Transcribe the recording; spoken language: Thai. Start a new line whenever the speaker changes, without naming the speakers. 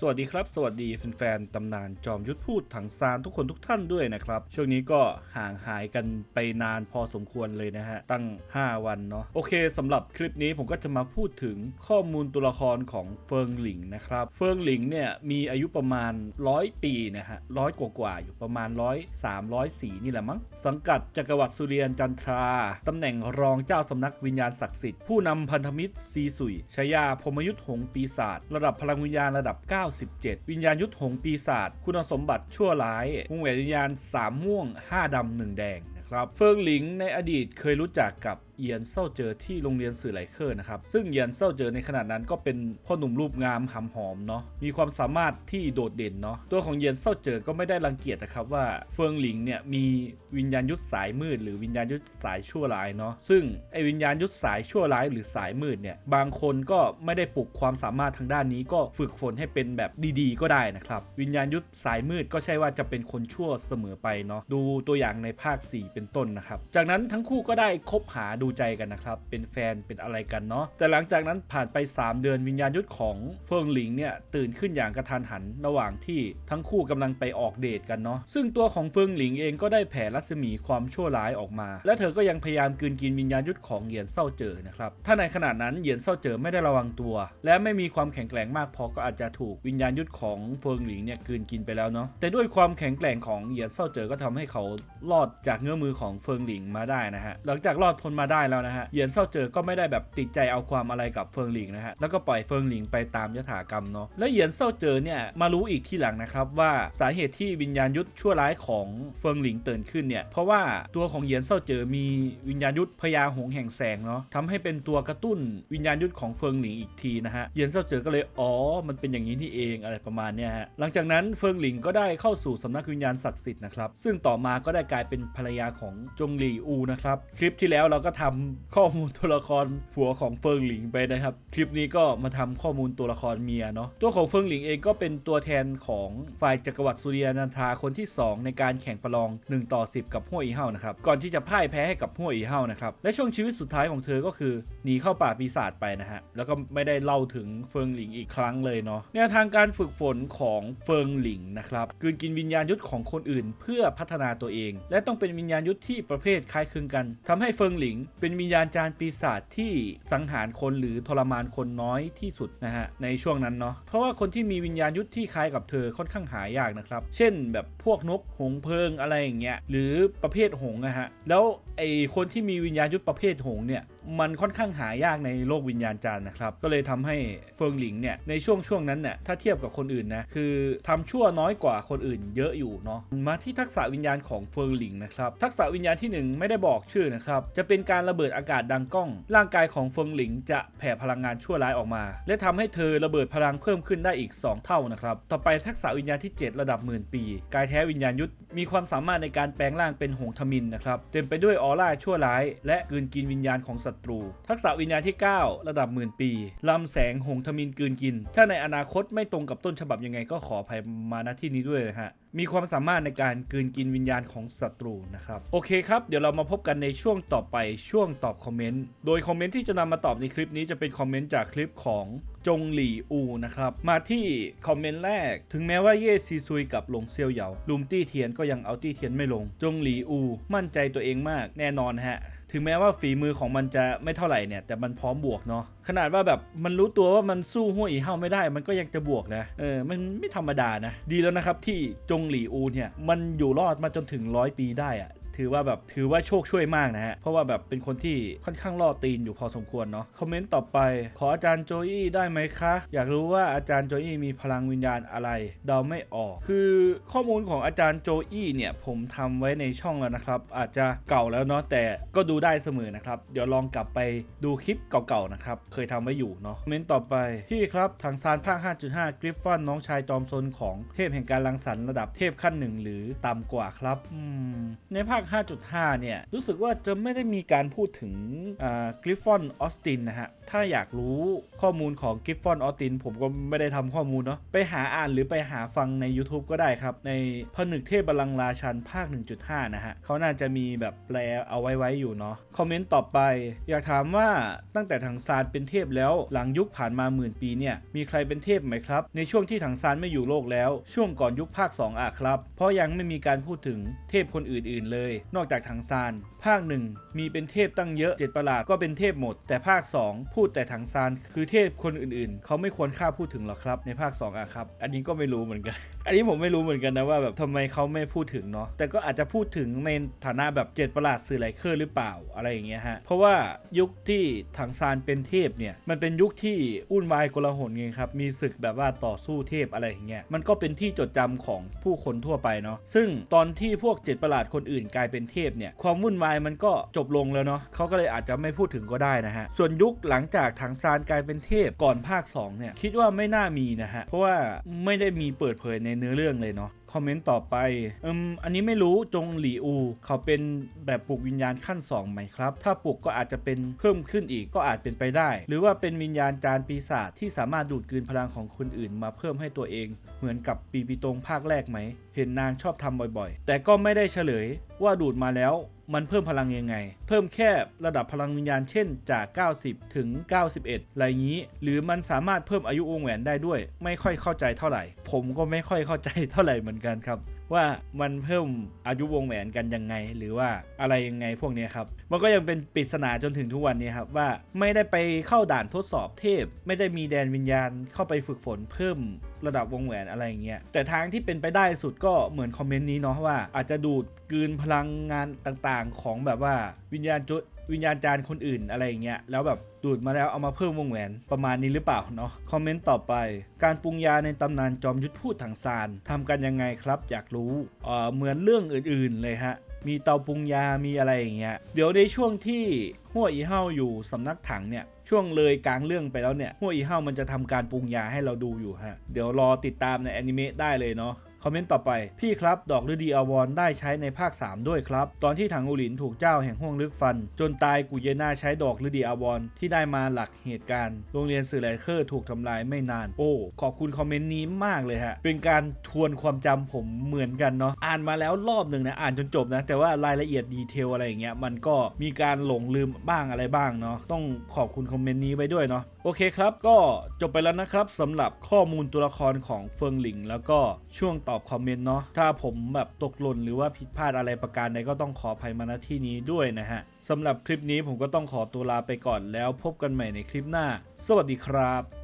สวัสดีครับ สวัสดีแฟนๆตำนานจอมยุทธพูดถังซานทุกคนทุกท่านด้วยนะครับ ช่วงนี้ก็ห่างหายกันไปนานพอสมควรเลยนะฮะ ตั้ง 5 วันเนาะโอเคสำหรับคลิปนี้ผมก็จะมาพูดถึงข้อมูลตัวละครของเฟิงหลิงนะครับ เฟิงหลิงเนี่ยมีอายุประมาณ 100 ปีนะฮะร้อยกว่าๆอยู่ประมาณ 100 3 104นี่แหละมั้งสังกัดจักรวรรดิสุเรียนจันทราตำแหน่งรองเจ้าสำนักวิญญาณศักดิ์สิทธิ์ผู้นำพันธมิตรซีสุยชายาพมยุทธหงปีศาจระดับพลังวิญญาณระดับ97 วิญญาณยุทธหงปีศาจคุณสมบัติชั่วร้ายวงแหวนวิญญาณ3ม่วง 5ดำ1แดงนะครับเฟิงหลิงในอดีตเคยรู้จักกับ เอียนเซาเจอที่โรงเรียนสื่อไหลเคอร์นะครับ ซึ่งเอียนเซาเจอในขณะนั้นก็เป็นพ่อหนุ่มรูปงามหำหอมเนาะ มีความสามารถที่โดดเด่นเนาะ ตัวของเอียนเซาเจอก็ไม่ได้รังเกียจนะครับว่าเฟิงหลิงเนี่ยมีวิญญาณยุทธสายมืด หรือวิญญาณยุทธสายชั่วร้ายเนาะ ซึ่งไอวิญญาณยุทธสายชั่วร้ายหรือสายมืดเนี่ย บางคนก็ไม่ได้ปลุกความสามารถทางด้านนี้ก็ฝึกฝนให้เป็นแบบดีๆ ก็ได้นะครับ วิญญาณยุทธสายมืดก็ใช่ว่าจะเป็นคนชั่วเสมอไปเนาะ ดูตัวอย่างในภาค 4 เป็นต้นนะครับ จากนั้นทั้งคู่ก็ได้คบหาดูใจกันนะครับ เป็นแฟนเป็นอะไรกันเนาะแต่หลังจากนั้นผ่านไป 3 เดือนวิญญาณยุทธของเฟิงหลิงเนี่ยตื่นขึ้นอย่างกระทันหันระหว่างที่ทั้งคู่กำลังไปออกเดทกันเนาะซึ่งตัวของเฟิงหลิงเองก็ได้แผ่รัศมีความชั่วร้ายออกมา และเธอก็ยังพยายามกืนกินวิญญาณยุทธของเหยียนเศร้าเจอนะครับถ้าในขณะนั้นเหยียนเศร้าเจอไม่ได้ระวังตัว และไม่มีความแข็งแกร่งมากพอก็อาจจะถูกวิญญาณยุทธของเฟิงหลิงเนี่ยกืนกินไปแล้วเนาะแต่ด้วยความแข็งแกร่งของเหยียนเศร้าเจอก็ทำให้เขารอดจากเงื้อมือของเฟิงหลิงมาได้นะฮะหลังจากรอดพ้นมาได้แล้วนะฮะเหยียนเศร้าเจอก็ไม่ได้แบบติดใจเอาความอะไรกับเฟิงหลิงนะฮะแล้วก็ปล่อยเฟิงหลิงไปตามยถากรรมเนาะและเหยียนเศร้าเจอเนี่ยมารู้อีกที่หลังนะครับว่าสาเหตุที่วิญญาณยุทธชั่วร้ายของเฟิงหลิงตื่นขึ้นเนี่ยเพราะว่าตัวของเหยียนเศร้าเจอมีวิญญาณยุทธพญาหงแห่งแสงเนาะทำให้เป็นตัวกระตุ้นวิญญาณยุทธของเฟิงหลิงอีกทีนะฮะเหยียนเศร้าเจอก็เลยอ๋อมันเป็นอย่างนี้นี่เองอะไรประมาณเนี้ยฮะหลังจากนั้นเฟิงหลิงก็ได้เข้าสู่สำนักวิญญาณศักดิ์สิทธิ์นะครับซึ่งต่อมาก็ได้กลายเป็นภรรยาของจงหลี่อูนะครับคลิปที่แล้วเราก็ททำข้อมูลตัวละครผัวของเฟิงหลิงไปนะครับ คลิปนี้ก็มาทำข้อมูลตัวละครเมียเนาะตัวของเฟิงหลิงเองก็เป็นตัวแทนของฝ่ายจักรวรรดิสุริยนันทราคนที่ 2 ในการแข่งประลอง 1 ต่อ 10 กับห้วอีเฮานะครับก่อนที่จะพ่ายแพ้ให้กับห้วอีเฮานะครับและช่วงชีวิตสุดท้ายของเธอก็คือหนีเข้าป่าปีศาจไปนะฮะแล้วก็ไม่ได้เล่าถึงเฟิงหลิงอีกครั้งเลยเนาะแนวทางการฝึกฝนของเฟิงหลิงนะครับกืนกินวิญญาณยุทธของคนอื่น เพื่อพัฒนาตัวเอง และต้องเป็นวิญญาณยุทธที่ประเภทคล้ายคลึงกันทำให้เฟิงหลิงเป็นวิญญาณจารปีศาจที่สังหารคนหรือทรมานคนน้อยที่สุดนะฮะในช่วงนั้นเนาะเพราะว่าคนที่มีวิญญาณยุทธที่คล้ายกับเธอค่อนข้างหายากนะครับ เช่นแบบพวกนกหงเพลิงอะไรอย่างเงี้ยหรือประเภทหงนะฮะแล้วไอคนที่มีวิญญาณยุทธประเภทหงเนี่ยมันค่อนข้างหายากในโลกวิญญาณจารนะครับ ก็เลยทำให้เฟิงหลิงเนี่ยในช่วงช่วงนั้นเนี่ยถ้าเทียบกับคนอื่นนะคือทำชั่วน้อยกว่าคนอื่นเยอะอยู่เนาะมาที่ทักษะวิญญาณของเฟิงหลิงนะครับทักษะวิญญาณที่หนึ่งไม่ได้บอกชื่อนะครับจะเป็นการระเบิดอากาศดังก้อง ร่างกายของเฟิงหลิงจะแผ่พลังงานชั่วร้ายออกมา และทำให้เธอระเบิดพลังเพิ่มขึ้นได้อีก 2 เท่านะครับ ต่อไปทักษะวิญญาณที่ 7 ระดับหมื่นปี กายแท้วิญญาณยุทธมีความสามารถในการแปลงร่างเป็นหงทมินนะครับเต็มไปด้วยออร่าชั่วร้าย และกืนกินวิญญาณของศัตรู ทักษะวิญญาณที่ 9 ระดับหมื่นปีลำแสงหงทมินกืนกิน ถ้าในอนาคตไม่ตรงกับต้นฉบับยังไงก็ขออภัยมาณที่นี้ด้วยนะฮะมีความสามารถในการกลืนกินวิญญาณของศัตรูนะครับโอเคครับเดี๋ยวเรามาพบกันในช่วงต่อไปช่วงตอบคอมเมนต์โดยคอมเมนต์ที่จะนำมาตอบในคลิปนี้จะเป็นคอมเมนต์จากคลิปของ จงหลี่อูนะครับ มาที่คอมเมนต์แรก ถึงแม้ว่าเย่ซีซุยกับหลงเซียวเหยาลุมตี้เทียนก็ยังเอาตี้เทียนไม่ลง จงหลี่อู มั่นใจตัวเองมากแน่นอนฮะถึงแม้ว่าฝีมือของมันจะไม่เท่าไหร่เนี่ย แต่มันพร้อมบวกเนาะขนาดว่าแบบมันรู้ตัวว่ามันสู้ห้วยอีเฮาไม่ได้ มันก็ยังจะบวกนะเออมันไม่ธรรมดานะ ดีแล้วนะครับที่จงหลี่อูเนี่ย มันอยู่รอดมาจนถึงร้อยปีได้อะ ถือว่าแบบถือว่าโชคช่วยมากนะฮะ เพราะว่าแบบเป็นคนที่ค่อนข้างล่อตีนอยู่พอสมควรเนาะคอมเมนต์ต่อไป ขออาจารย์โจอี้ได้ไหมคะ อยากรู้ว่าอาจารย์โจอี้มีพลังวิญญาณอะไรเดาไม่ออก คือข้อมูลของอาจารย์โจอี้เนี่ยผมทำไว้ในช่องแล้วนะครับ อาจจะเก่าแล้วเนาะแต่ก็ดูได้เสมอนะครับ เดี๋ยวลองกลับไปดูคลิปเก่าๆนะครับเคยทำไว้อยู่เนาะคอมเมนต์ต่อไปพี่ครับทางซานภาค 5.5 กริฟฟอนน้องชายจอมซนของเทพแห่งการรังสรรค์ระดับเทพขั้นหนึ่งหรือต่ำกว่าครับในภาค5.5 เนี่ย รู้สึกว่าจะไม่ได้มีการพูดถึงกริฟฟอนออสตินนะฮะ ถ้าอยากรู้ข้อมูลของกริฟฟอนออสตินผมก็ไม่ได้ทำข้อมูลเนาะ ไปหาอ่านหรือไปหาฟังใน YouTube ก็ได้ครับ ในผนึกเทพบาลังราชันภาค 1.5 นะฮะเขาน่าจะมีแบบแปลเอาไว้ไว้อยู่เนาะ คอมเมนต์ต่อไป อยากถามว่าตั้งแต่ถังซานเป็นเทพแล้วหลังยุคผ่านมาหมื่นปีเนี่ยมีใครเป็นเทพไหมครับ ในช่วงที่ถังซานไม่อยู่โลกแล้ว ช่วงก่อนยุคภาค 2อะครับ เพราะยังไม่มีการพูดถึงเทพคนอื่นๆเลยนอกจากถังซาน ภาคหนึ่งมีเป็นเทพตั้งเยอะเจ็ดประหลาดก็เป็นเทพหมด แต่ภาค 2 พูดแต่ถังซาน คือเทพคนอื่นๆ เขาไม่ควรค่าพูดถึงหรอกครับในภาค 2อะครับ อันนี้ก็ไม่รู้เหมือนกัน อันนี้ผมไม่รู้เหมือนกันนะว่าแบบทำไมเขาไม่พูดถึงเนาะแต่ก็อาจจะพูดถึงในฐานะแบบเจ็ดประหลาดสื่อไลเคอร์หรือเปล่าอะไรอย่างเงี้ยฮะเพราะว่ายุคที่ถังซานเป็นเทพเนี่ยมันเป็นยุคที่วุ่นวายกลาหลไงครับมีศึกแบบว่าต่อสู้เทพอะไรอย่างเงี้ยมันก็เป็นที่จดจำของผู้คนทั่วไปเนาะซึ่งตอนที่พวกเจ็ดประหลาดคนอื่นกลายเป็นเทพเนี่ยความวุ่นวายมันก็จบลงแล้วเนาะเขาก็เลยอาจจะไม่พูดถึงก็ได้นะฮะส่วนยุคหลังจากถังซานกลายเป็นเทพก่อนภาคสองเนี่ยคิดว่าไม่น่ามีนะฮะเพราะว่าไม่ได้มีเปิดเผยในเนื้อเรื่องเลยเนาะคอมเมนต์ต่อไปอืมอันนี้ไม่รู้จงหลีอู เขาเป็นแบบปลุกวิญญาณขั้น2ไหมครับ ถ้าปลุกก็อาจจะเป็นเพิ่มขึ้นอีกก็อาจเป็นไปได้ หรือว่าเป็นวิญญาณจานปีศาจที่สามารถดูดกลืนพลังของคนอื่นมาเพิ่มให้ตัวเอง เหมือนกับปีปีตรงภาคแรกไหม เห็นนางชอบทำบ่อยๆ แต่ก็ไม่ได้เฉลยว่าดูดมาแล้วมันเพิ่มพลังยังไง เพิ่มแค่ระดับพลังวิญญาณเช่นจาก 90 ถึง 91อะไรงี้ หรือมันสามารถเพิ่มอายุวงแหวนได้ด้วย ไม่ค่อยเข้าใจเท่าไหร่ ผมก็ไม่ค่อยเข้าใจเท่าไหร่เหมือนกันครับ ว่ามันเพิ่มอายุวงแหวนกันยังไง หรือว่าอะไรยังไงพวกนี้ครับ มันก็ยังเป็นปริศนาจนถึงทุกวันนี้ครับว่าไม่ได้ไปเข้าด่านทดสอบเทพ ไม่ได้มีแดนวิญญาณเข้าไปฝึกฝนเพิ่มระดับวงแหวนอะไรอย่างเงี้ยแต่ทางที่เป็นไปได้สุดก็เหมือนคอมเมนต์นี้เนาะว่าอาจจะดูดกืนพลังงานต่างๆ ของแบบว่าวิญญาณจุ วิญญาณจารย์คนอื่นอะไรอย่างเงี้ยแล้วแบบดูดมาแล้วเอามาเพิ่มวงแหวนประมาณนี้หรือเปล่าเนาะคอมเมนต์ต่อไป การปรุงยาในตำนานจอมยุทธพูดถังซานทำกันยังไงครับอยากรู้เออเหมือนเรื่องอื่นๆเลยฮะมีเตาปรุงยา มีอะไรอย่างเงี้ย เดี๋ยวในช่วงที่หัวอีเฮาอยู่สำนักถังเนี่ย ช่วงเลยกลางเรื่องไปแล้วเนี่ยหัวอีเฮามันจะทำการปรุงยาให้เราดูอยู่ฮะ เดี๋ยวรอติดตามในแอนิเมะได้เลยเนาะ คอมเมนต์ต่อไป พี่ครับ ดอกฤดีอาวรได้ใช้ในภาค 3 ด้วยครับ ตอนที่ถังอูหลินถูกเจ้าแห่งห้วงลึกฟัน จนตายกุเยนาใช้ดอกฤดีอาวรที่ได้มาหลักเหตุการณ์ โรงเรียนสื่อไลเคอร์ถูกทำลายไม่นาน โอ้ ขอบคุณคอมเมนต์นี้มากเลยฮะ เป็นการทวนความจำผมเหมือนกันเนาะ อ่านมาแล้วรอบหนึ่งนะ อ่านจนจบนะ แต่ว่ารายละเอียดดีเทลอะไรอย่างเงี้ย มันก็มีการหลงลืมบ้างอะไรบ้างเนาะ ต้องขอบคุณคอมเมนต์นี้ไว้ด้วยเนาะโอเคครับก็จบไปแล้วนะครับสำหรับข้อมูลตัวละครของเฟิงหลิง แล้วก็ช่วงตอบคอมเมนต์เนาะถ้าผมแบบตกหล่นหรือว่าผิดพลาดอะไรประการใดก็ต้องขออภัยมาณที่นี้ด้วยนะฮะสำหรับคลิปนี้ผมก็ต้องขอตัวลาไปก่อนแล้วพบกันใหม่ในคลิปหน้า สวัสดีครับ